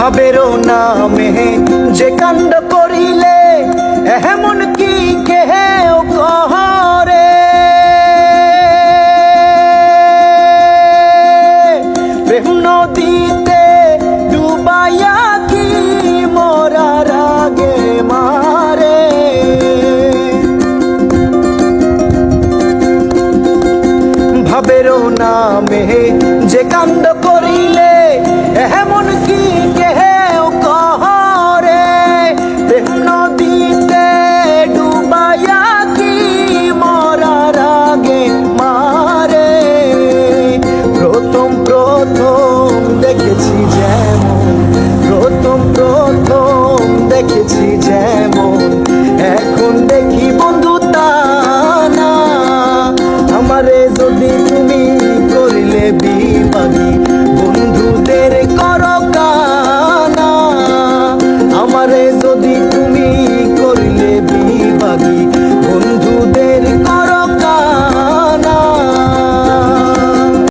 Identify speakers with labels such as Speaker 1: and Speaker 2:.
Speaker 1: ভাবেরও নামে। যে কাণ্ড করিলে এমন কি কেহে কহরে প্রেম নদীতে ডুবাইয়া কি মরার আগে মারে? ভাবেরও নামে যে কাণ্ড প্রথম দেখেছি যেমন, প্রথম প্রথম দেখেছি যেমন। এখন দেখি বন্ধু না, আমারে যদি তুমি করিলে বিপাদী বন্ধুদের কর কানা। আমারে যদি তুমি করিলে বিপাদী